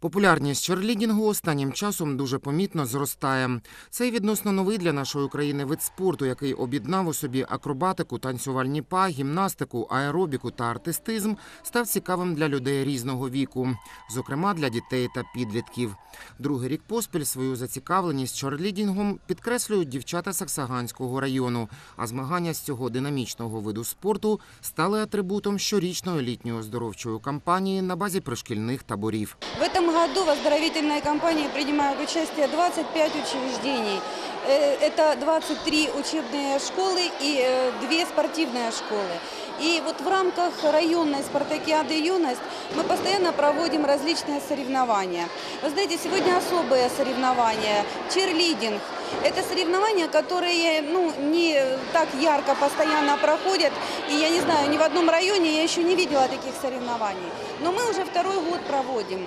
Популярність черлідінгу останнім часом дуже помітно зростає. Цей відносно новий для нашої країни вид спорту, який об'єднав у собі акробатику, танцювальні па, гімнастику, аеробіку та артистизм, став цікавим для людей різного віку, зокрема для дітей та підлітків. Другий рік поспіль свою зацікавленість черлідінгом підкреслюють дівчата Саксаганського району. А змагання з цього динамічного виду спорту стали атрибутом щорічної літньої оздоровчої кампанії на базі пришкільних таборів. В этом году в оздоровительной кампании принимают участие 25 учреждений. Э, Это 23 учебные школы и э, две спортивные школы. И вот в рамках районной спартакиады «Юность» мы постоянно проводим различные соревнования. Вы знаете, сегодня особые соревнования. Черлидинг. Это соревнования, которые ну, не так ярко постоянно проходят. И я не знаю, ни в одном районе я еще не видела таких соревнований. Но мы уже второй год проводим.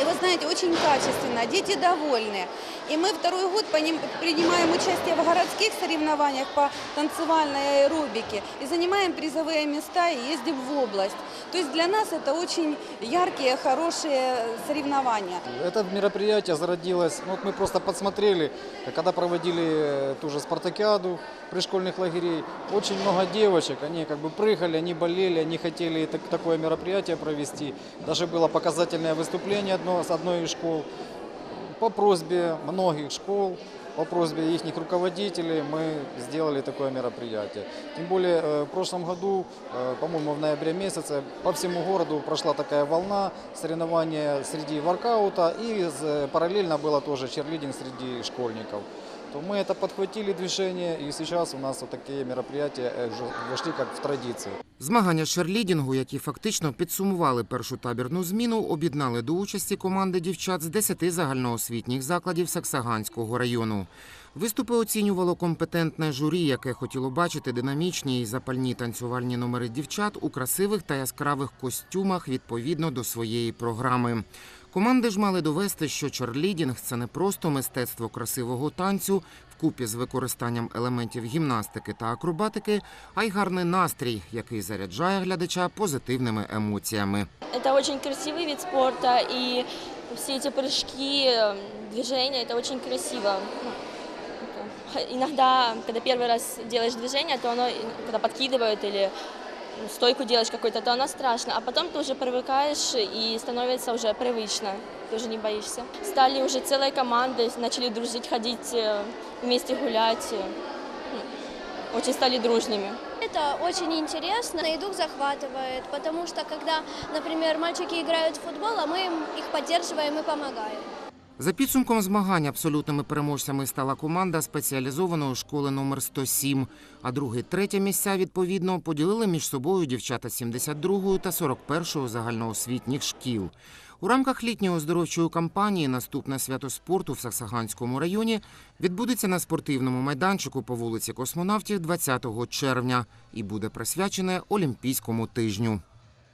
И вы знаете, очень качественно, дети довольны. И мы второй год принимаем участие в городских соревнованиях по танцевальной аэробике и занимаем призовые места и ездим в область. То есть для нас это очень яркие, хорошие соревнования. Это мероприятие зародилось, ну, вот мы просто подсмотрели, когда проводили ту же спартакиаду пришкольных лагерей. Очень много девочек, они как бы прыгали, они болели, они хотели так- такое мероприятие провести. Даже было показательное выступление одно, с одной из школ. По просьбе многих школ, по просьбе их руководителей мы сделали такое мероприятие. Тем более э, в прошлом году, э, по-моему, в ноябре месяце по всему городу прошла такая волна соревнования среди воркаута и з- параллельно было тоже черлидинг среди школьников. То мы это подхватили движение и сейчас у нас вот такие мероприятия э, уже вошли как в традицию. Змагання з черлідінгу, які фактично підсумували першу табірну зміну, об'єднали до участі команди дівчат з 10 загальноосвітніх закладів Саксаганського району. Виступи оцінювало компетентне журі, яке хотіло бачити динамічні і запальні танцювальні номери дівчат у красивих та яскравих костюмах відповідно до своєї програми. Команди ж мали довести, що черлідінг це не просто мистецтво красивого танцю вкупі з використанням елементів гімнастики та акробатики, а й гарний настрій, який заряджає глядача позитивними емоціями. Это очень красивый вид спорта, и все эти прыжки, э, движения, это очень красиво. Ну, это- х- Иногда, когда первый раз делаешь движение, то оно, и- когда подкидывают или ну, стойку делаешь какой-то, то оно страшно, а потом ты уже привыкаешь и становится уже привычно, ты уже не боишься. Стали уже целой командой, начали дружить, ходить, э, вместе гулять, э, ну, очень стали дружными. Это очень интересно, и дух захватывает, потому что когда, например, мальчики играют в футбол, а мы им их поддерживаем и помогаем. За підсумком змагань абсолютними переможцями стала команда спеціалізованої школи номер 107, а друге, третє місця відповідно поділили між собою дівчата 72-ї та 41-ї загальноосвітніх шкіл. У рамках літньої оздоровчої кампанії наступне свято спорту в Саксаганському районі відбудеться на спортивному майданчику по вулиці Космонавтів 20 червня і буде присвячене Олімпійському тижню.